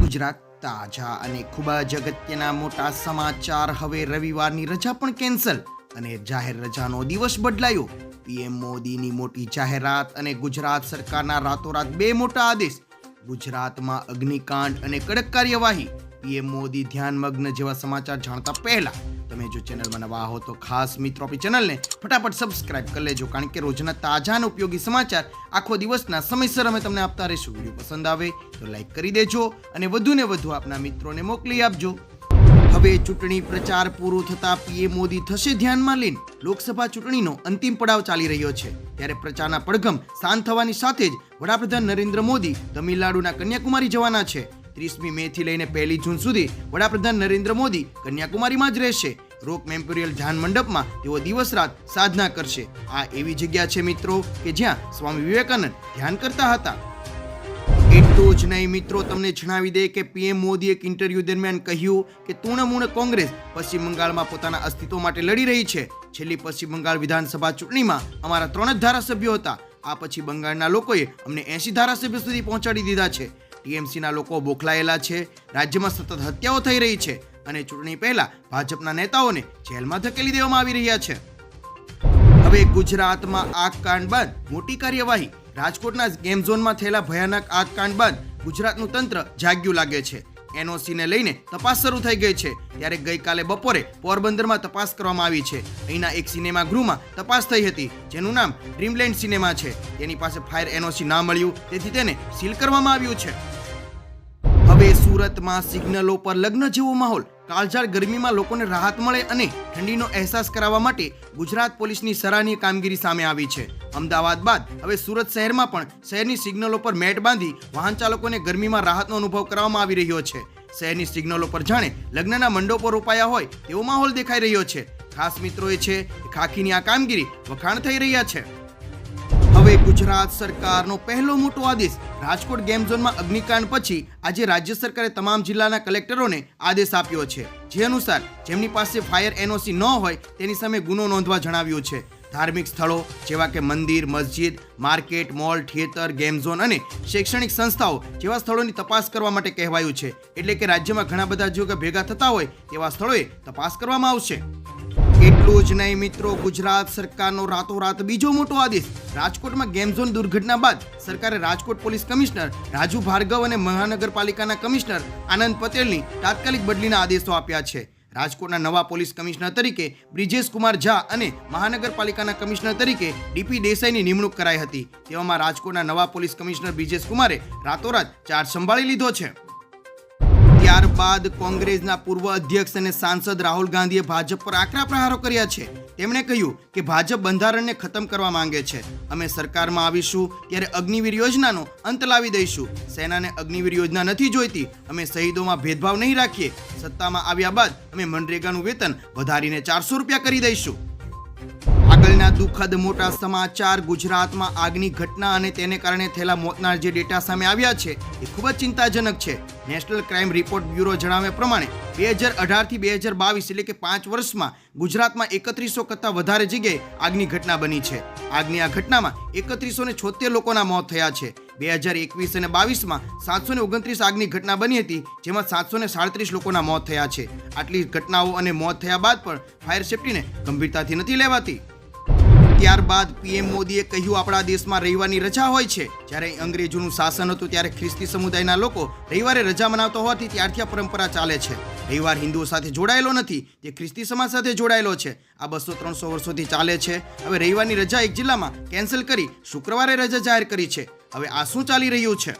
ગુજરાત તાજા અને ખૂબ જ અગત્યના મોટા સમાચાર. હવે રવિવારની રજા પણ કેન્સલ અને જાહેર રજાનો દિવસ બદલાયો. પીએમ મોદીની મોટી જાહેરાત અને ગુજરાત સરકારના રાતોરાત બે મોટા આદેશ. ગુજરાતમાં અગ્નિકાંડ અને કડક કાર્યવાહી. પીએમ મોદી ધ્યાનમગ્ન જેવા સમાચાર જાણતા પહેલા તમે જો ચેનલમાં નવા હો તો ખાસ મિત્રો આપણી ચેનલને ફટાફટ સબસ્ક્રાઇબ કરી લેજો, કારણ કે રોજના તાજા અને ઉપયોગી સમાચાર આખો દિવસના સમયસર અમે તમને આપતા રહીશું. વીડિયો પસંદ આવે તો લાઈક કરી દેજો અને વધુને વધુ આપના મિત્રોને મોકલી આપજો. હવે ચૂંટણી પ્રચાર પૂરો થતા પીએમ મોદી થશે ધ્યાનમાં લઈને. લોકસભા ચૂંટણીનો અંતિમ પડાવ ચાલી રહ્યો છે. ત્યારે પ્રચારના પડઘમ શાંત થવાની સાથે જ વડાપ્રધાન નરેન્દ્ર મોદી તમિલનાડુના કન્યાકુમારી જવાના છે. ત્રીસમી મે થી લઈને પહેલી જૂન સુધી વડાપ્રધાન નરેન્દ્ર મોદી કન્યાકુમારીમાં જ રહેશે. રોક મેમ્પોરિયલ ધ્યાન મંડપમાં તેઓ દિવસ રાત સાધના કરશે. આ એવી જગ્યા છે મિત્રો કે જ્યાં સ્વામી વિવેકાનંદ ધ્યાન કરતા હતા. એટલું જ નહીં મિત્રો, તમને જણાવી દે કે પીએમ મોદી એક ઇન્ટરવ્યુ દરમિયાન કહ્યું કે તૃણમૂળ કોંગ્રેસ પશ્ચિમ બંગાળમાં પોતાના અસ્તિત્વ માટે લડી રહી છે. છેલ્લી પશ્ચિમ બંગાળ વિધાનસભા ચૂંટણીમાં અમારા ત્રણ જ ધારાસભ્યો હતા. આ પછી બંગાળના લોકોએ અમને એસી ધારાસભ્ય સુધી પહોંચાડી દીધા છે. ટીએમસીના લોકો બોખલાયેલા છે, રાજ્યમાં સતત હત્યાઓ થઈ રહી છે અને ચૂંટણી પહેલા ભાજપના નેતાઓને જેલમાં ધકેલી દેવામાં આવી રહ્યા છે. હવે ગુજરાતમાં આગ કાંડ બાદ મોટી કાર્યવાહી. રાજકોટના ગેમ ઝોનમાં થયેલા ભયાનક આગ કાંડ બાદ ગુજરાતનું તંત્ર જાગ્યું લાગે છે. એનઓસીને લઈને તપાસ શરૂ થઈ ગઈ છે. ત્યારે ગઈકાલે બપોરે પોરબંદરમાં તપાસ કરવામાં આવી છે. અહીંના એક સિનેમા ગૃહમાં તપાસ થઈ હતી, જેનું નામ ડ્રીમલેન્ડ સિનેમા છે. તેની પાસે ફાયર એનઓસી ના મળ્યું, તેથી તેને સીલ કરવામાં આવ્યું છે. હવે સુરતમાં સિગ્નલો પર લગ્ન જેવો માહોલ. કાળઝાળ ગરમીમાં લોકોને રાહત મળે અને ઠંડીનો અહેસાસ કરાવવા માટે ગુજરાત પોલીસની સરાહનીય કામગીરી સામે આવી છે. અમદાવાદ બાદ હવે સુરત શહેરમાં પણ શહેરની સિગ્નલો પર મેટ બાંધી વાહન ચાલકોને ગરમીમાં રાહતનો અનુભવ કરવામાં આવી રહ્યો છે. શહેરની સિગ્નલો પર જાણે લગ્નના મંડપો રોપાયા હોય તેવો માહોલ દેખાઈ રહ્યો છે. ખાસ મિત્રો એ છે ખાખીની આ કામગીરી વખાણ થઈ રહ્યા છે. ગુજરાત સરકારનો પહેલો મોટો આદેશ રાજકોટ ગેમ ઝોનમાં અગ્નિકાંડ પછી આજે રાજ્ય સરકારે તમામ જિલ્લાના કલેક્ટરોને આદેશ આપ્યો છે. જે અનુસાર જેમની પાસે ફાયર એનઓસી ન હોય તેની સામે ગુનો નોંધવા જણાવ્યું છે. ધાર્મિક સ્થળો જેવા કે મંદિર, મસ્જિદ, market, mall, theatre, game zone અને શૈક્ષણિક સંસ્થાઓ જેવા સ્થળોની તપાસ કરવા માટે કહેવાયું છે. એટલે કે રાજ્યમાં ઘણા બધા કે ભેગા થતા હોય તેવા સ્થળોએ તપાસ કરવામાં આવશે. એટલું જ નહીં મિત્રો, ગુજરાત સરકારનો રાતોરાત બીજો મોટો આદેશ. રાજકોટમાં ગેમ ઝોન દુર્ઘટના બાદ સરકારે રાજકોટ પોલીસ કમિશનર રાજુ ભાર્ગવ અને મહાનગરપાલિકાના કમિશનર આનંદ પટેલની તાત્કાલિક બદલીના આદેશો આપ્યા છે. રાજકોટના નવા પોલીસ કમિશનર તરીકે બ્રિજેશ કુમાર ઝા અને મહાનગરપાલિકાના કમિશનર તરીકે ડીપી દેસાઈની નિમણૂક કરાઈ હતી. તેવામાં રાજકોટના નવા પોલીસ કમિશનર બ્રિજેશ કુમારે રાતોરાત ચાર્જ સંભાળી લીધો છે. ત્યારબાદ કોંગ્રેસના પૂર્વ અધ્યક્ષ અને સાંસદ રાહુલ ગાંધીએ ભાજપ પર આકરા પ્રહારો કર્યા છે. તેમણે કહ્યું કે ભાજપ બંધારણને ખતમ કરવા માંગે છે. અમે સરકારમાં આવીશું, ત્યારે અગ્નિવીર યોજનાનો અંત લાવી દઈશું. સેનાને અગ્નિવીર યોજના નથી જોઈતી. અમે શહીદોમાં ભેદભાવ નહીં રાખીએ. સત્તામાં આવ્યા બાદ અમે મનરેગાનું વેતન વધારીને ચારસો રૂપિયા કરી દઈશું. આગળના દુઃખદ મોટા સમાચાર, ગુજરાતમાં આગની ઘટના અને તેને કારણે થયેલા મોતના જે ડેટા સામે આવ્યા છે, એ ખૂબ જ ચિંતાજનક છે. નેશનલ ક્રાઇમ રિપોર્ટ બ્યુરો જણાવ્યા પ્રમાણે, બે હજાર અઢારથી બે હજાર બાવીસ એટલે કે પાંચ વર્ષમાં ગુજરાતમાં એકત્રીસો કરતાં વધારે જગ્યાએ આગની ઘટના બની છે. આગની આ ઘટનામાં એકત્રીસો ને છોતેર લોકોના મોત થયા છે. બે હજાર એકવીસ અને બાવીસમાં સાતસો ને ઓગણત્રીસ આગની ઘટના બની હતી, જેમાં સાતસો ને સાડત્રીસ લોકોના મોત થયા છે. આટલી ઘટનાઓ અને મોત થયા બાદ પણ ફાયર સેફટીને ગંભીરતાથી નથી લેવાતી. ત્યારબાદ પીએમ મોદીએ કહ્યું, આપણા દેશમાં રવિવારની રજા હોય છે. જ્યારે અંગ્રેજોનું શાસન હતું, ત્યારે ખ્રિસ્તી સમુદાયના લોકો રવિવારે રજા મનાવતા હોવાથી ત્યારથી આ પરંપરા ચાલે છે. રવિવાર હિન્દુઓ સાથે જોડાયેલો નથી તે ખ્રિસ્તી સમાજ સાથે જોડાયેલો છે. આ બસો ત્રણસો વર્ષોથી ચાલે છે. હવે રવિવારની રજા એક જિલ્લામાં કેન્સલ કરી શુક્રવારે રજા જાહેર કરી છે. હવે આ શું ચાલી રહ્યું છે?